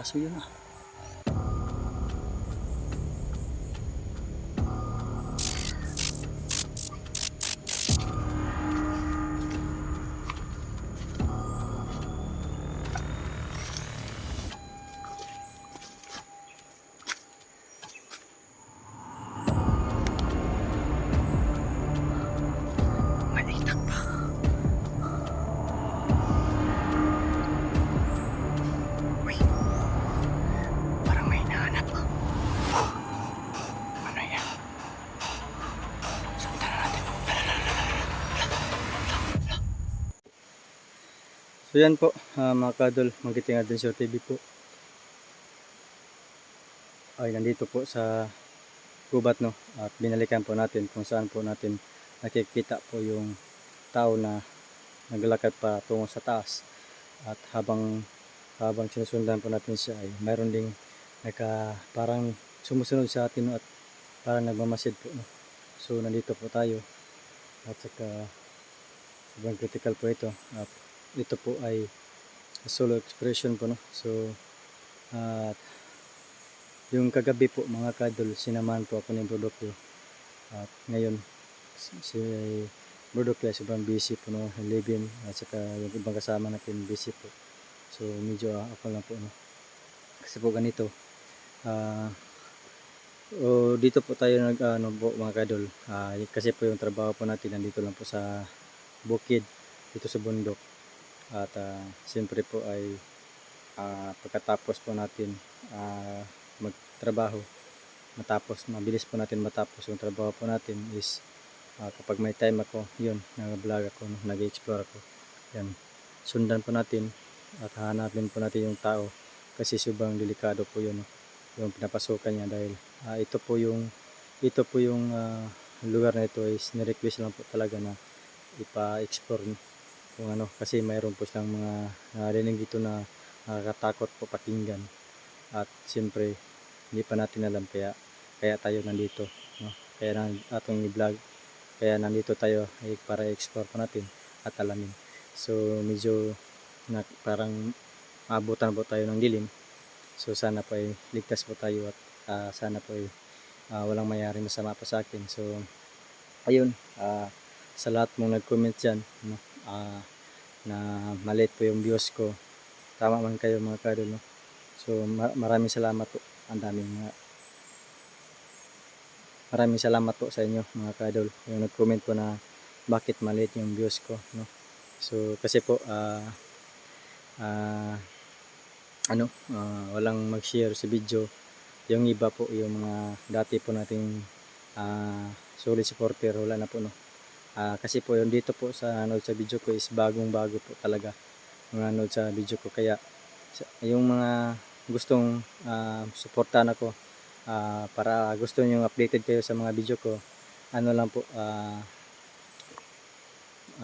aso yun ah. So yan po, ah, mga kadol, magiting Adventure TV po. Ay, nandito po sa gubat no? At binalikan po natin kung saan po natin nakikita po yung tao na naglalakad pa tungo sa taas. At habang habang sinusundan po natin siya ay mayroon ding naka parang sumusunod sa atin no, at parang nagmamasid po no. so nandito po tayo. At saka sobrang critical po ito. At ito po ay solo expression po no? So at yung kagabi po mga kadol sinamahan po ako ni Brodokyo at ngayon si- Brodokyo ay sobrang busy po no? Living at saka yung ibang kasama natin busy po. So medyo ah, ako lang po no? Kasi po ganito ah o dito po tayo nag ano po mga kadol Ah, y- kasi po yung trabaho po natin nandito lang po sa bukid dito sa bundok at ah, siyempre po ay ah, pagkatapos po natin ah, magtrabaho matapos mabilis po natin matapos yung trabaho po natin is ah, kapag may time ako yun nag-vlog ako no, nag-explore ako. Yan sundan po natin at hanapin po natin yung tao kasi sobrang delikado po yun no, yung pinapasukan niya dahil ah, ito po yung ito po yung ah, lugar na ito is nirequest lang po talaga na ipa-explore kung ano kasi mayroon po silang mga narinig dito na nakakatakot po pakinggan at siyempre hindi pa natin alam kaya kaya tayo nandito no? kaya na atong i-vlog kaya nandito tayo ay para i-explore po natin at alamin so medyo na, parang maabutan po tayo ng dilim so sana po ay ligtas po tayo at ah, sana po ay ah, walang mayari masama po sa akin so ayun ah, sa lahat mong nag-comment dyan no? Ah, na maliit po yung views ko. Tama man kayo mga kadol no? so ma- maraming salamat po. Ang daming mga maraming salamat po sa inyo mga kadol yung nag-comment po na bakit maliit yung views ko no? So kasi po ah ah, ano ah, walang mag-share sa video. Yung iba po yung mga dati po nating ah, solid supporter wala na po no Ah, kasi po yung dito po sa nanood sa video ko is bagong bago po talaga mga nanood sa video ko. Kaya yung mga gustong ah, suportahan ako ah, para gusto niyo updated kayo sa mga video ko ano lang po ah,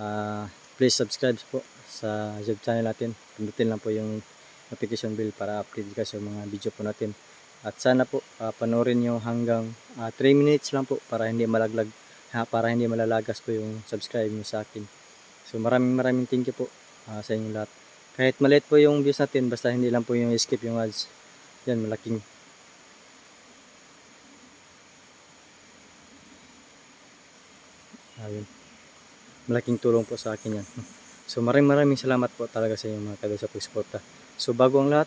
ah, please subscribe po sa YouTube channel natin. Pindutin lang po yung notification bell para update kayo sa mga video po natin. At sana po ah, panoorin nyo hanggang 3 minutes lang po para hindi malaglag ha, para hindi malalagas po yung subscribe nyo sa akin. So maraming maraming thank you po ah, sa inyong lahat. Kahit maliit po yung views natin basta hindi lang po yung skip yung ads. Yan malaking ayun. Malaking tulong po sa akin yan. So maraming maraming salamat po talaga sa inyo mga kadol sa pagsuporta so bago ang lahat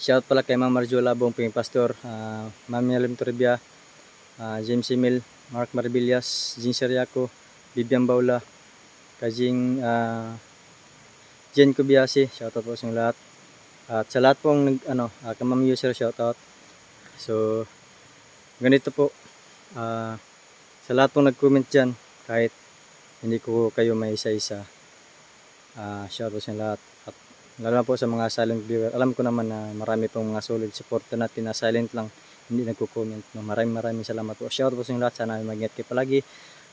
shout pala kay Ma'am Marjola Bongping Pastor uh, Ma'am Yalim Toribia uh, James Emil Mark Marbillas Jing Seriaco Bibian Baula Kajing uh, Jen Kubiasi shoutout po sa lahat. At sa lahat pong nag, ano, uh, kamam user shoutout. So ganito po ah, sa lahat pong nag-comment dyan kahit hindi ko kayo may isa-isa uh, shoutout sa lahat. At lalo po sa mga silent viewer alam ko naman na marami pong mga solid supporter natin na silent lang hindi nagko-comment no, maraming maraming salamat po shoutout po sa inyong lahat sana mag-ingat kayo palagi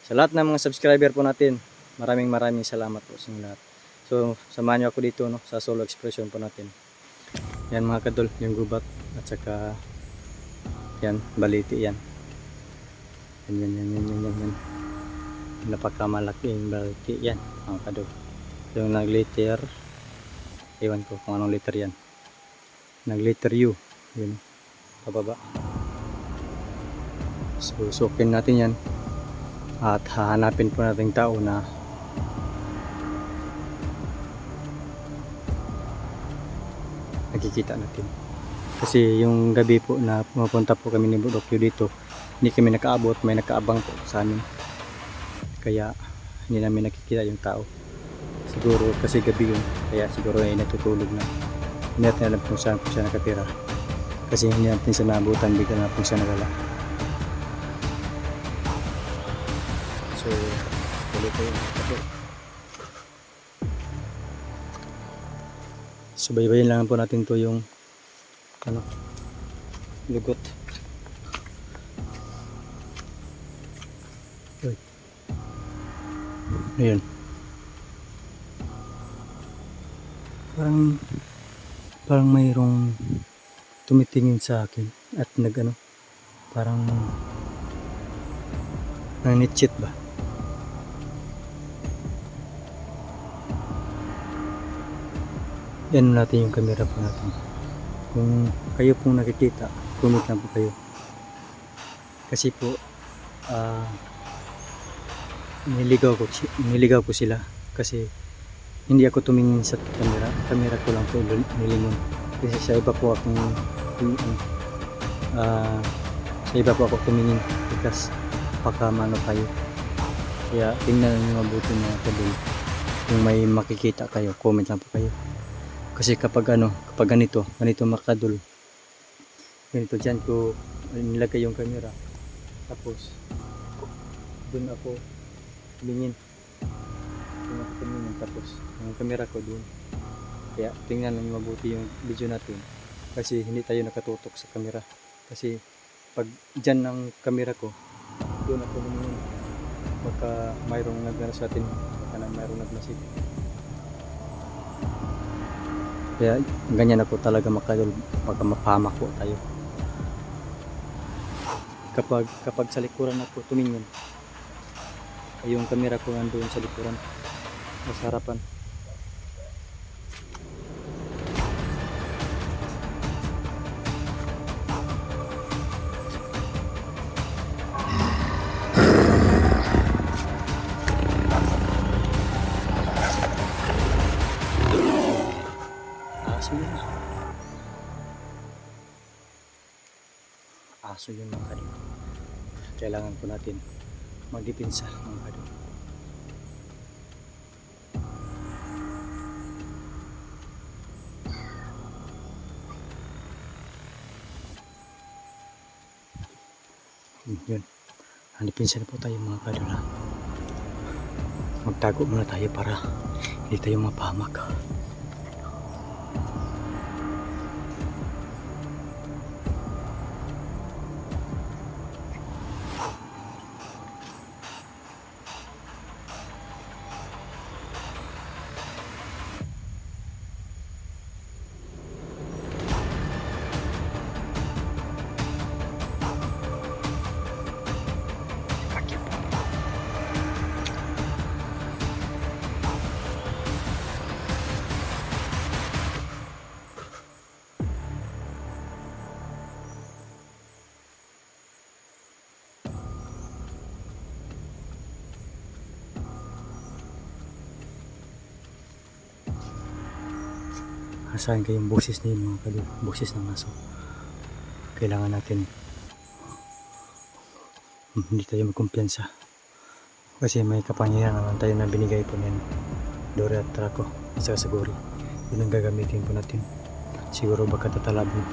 sa lahat ng mga subscriber po natin maraming maraming salamat po sa inyong lahat so samahan niyo ako dito no, sa solo expression po natin yan mga kadol yung gubat at saka yan baliti yan yan yan yan yan yan yan, yan. napakamalaki baliti yan mga kadol yung nag liter ewan ko kung anong liter yan ng letter U. Yun. Pababa. So, sukin natin yan. At hahanapin po natin tao na nakikita natin. Kasi yung gabi po na pumapunta po kami ni Budokyo dito, hindi kami nakaabot, may nakaabang po sa amin. Kaya hindi namin nakikita yung tao. Siguro kasi gabi yun, kaya siguro ay natutulog na. Hindi natin alam kung saan po siya nakatira. Kasi hindi natin siya naabutan, bigla na po siya nagala. Subaybayin lang po natin to yung ano, lugot. Uy. Ayun. Parang parang mayroong tumitingin sa akin at nag ano parang nanitchit ba yan natin yung camera po natin. Kung kayo pong nakikita comment lang po kayo. Kasi po ah niligaw ko niligaw ko sila. Kasi hindi ako tumingin sa camera. Camera ko lang po nil- nilingon. Kasi sa iba po akong ah sa iba po ako tumingin because baka mano kayo. Kaya tingnan nyo mabuti mga kadol kung may makikita kayo comment lang po kayo kasi kapag ano kapag ganito ganito makadol ganito dyan ko nilagay yung camera. Tapos dun ako tumingin. Dun ako tumingin tapos yung camera ko dun. Kaya tingnan lang mabuti yung video natin. Kasi hindi tayo nakatutok sa camera. Kasi pag dyan ng camera ko doon ako tumingin. Baka mayroong nagano sa atin baka na mayroong nagmasid kaya ganyan ako talaga makadol baka mapahamak po tayo. Kapag kapag sa likuran ako tumingin ay yung camera ko nandoon sa likuran sa harapan aso yun mga kadol kailangan po natin magdipinsa mga kadol yun. Handipinsa na po tayo mga kadol magtago muna tayo para hindi tayo mapahamak asahan kayong boses na yun mga kadol boses ng aso. Kailangan natin hmm, hindi tayo magkumpiyansa. Kasi may kapangyarihan naman tayo na binigay po niyan Dora at Traco at saka Sagori yun ang gagamitin po natin. Siguro baka tatalabon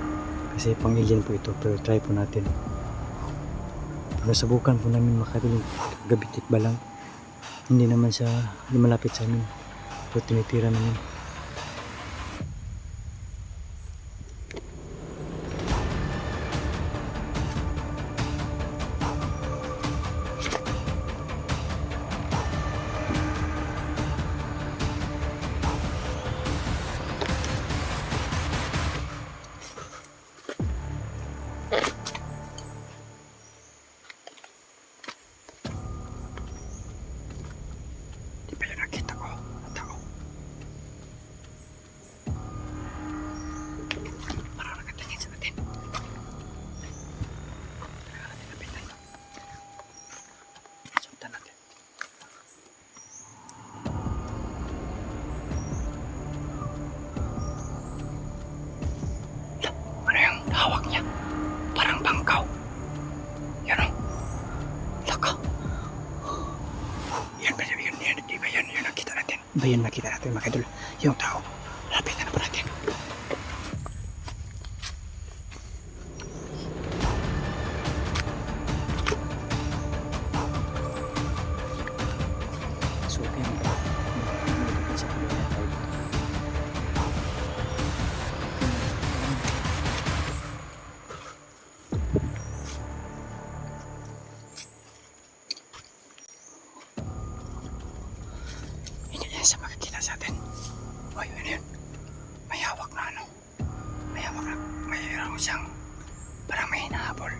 kasi pang po ito pero try po natin. Pero sabukan po namin makatulong gabitik ba lang? Hindi naman siya hindi malapit sa amin. Pero tinitira namin Ba yun makita natin mga? Yung tao. Hindi yan sa makikita sa atin. O yun yun. May hawak na ano. May hawak na. May hawak siyang parang may hinahabol.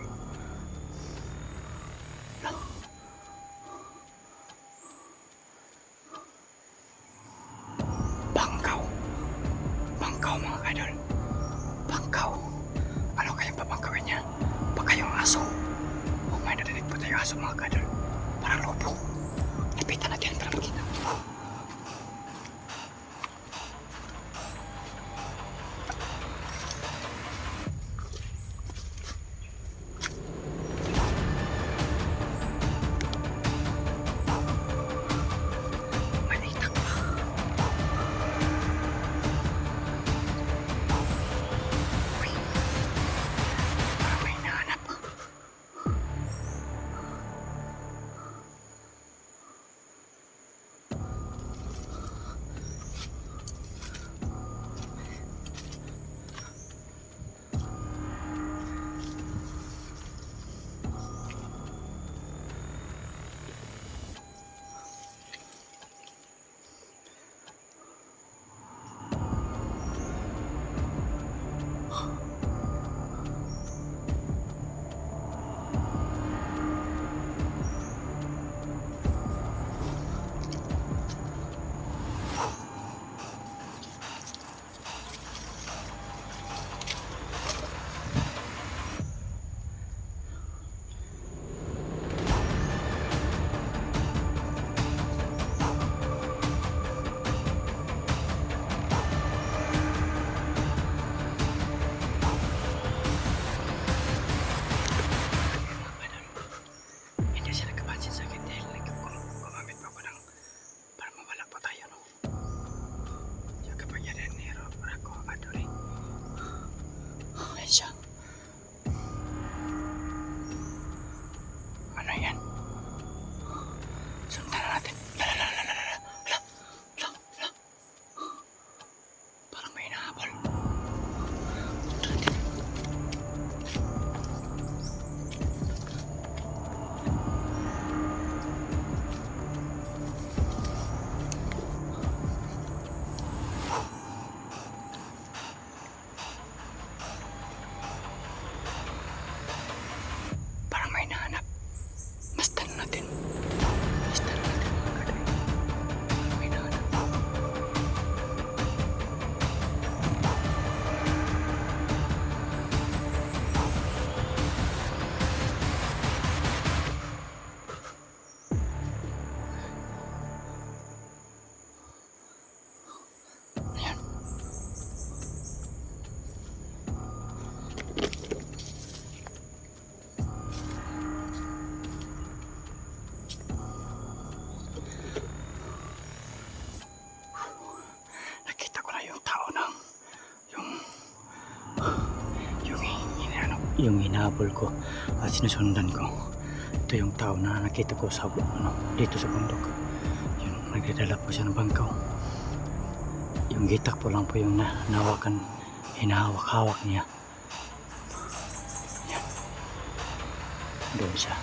Yung hinahabol ko at sinusundan ko. Ito yung tao na nakita ko sa ano, dito sa bundok. Yung nagdadala po siya ng bangkaw. Yung gitak po lang po yung na, nawakan, hinahawak-hawak niya. Yan. Doon siya.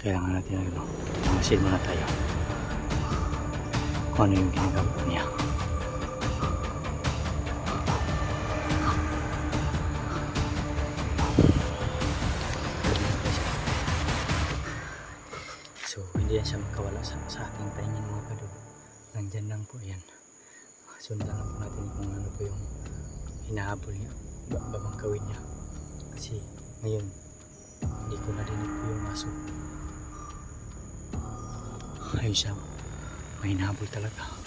Kailangan natin ano, masin muna tayo kung ano yung ginagawa niya. Makawala sa, sa aking paningin mga kadol. Nandyan lang po yan. Sundan lang po natin kung ano po yung hinahabol niya, ba- babangkawin niya. Kasi ngayon, hindi ko narinig po yung aso. Ayun siya, may hinahabol talaga.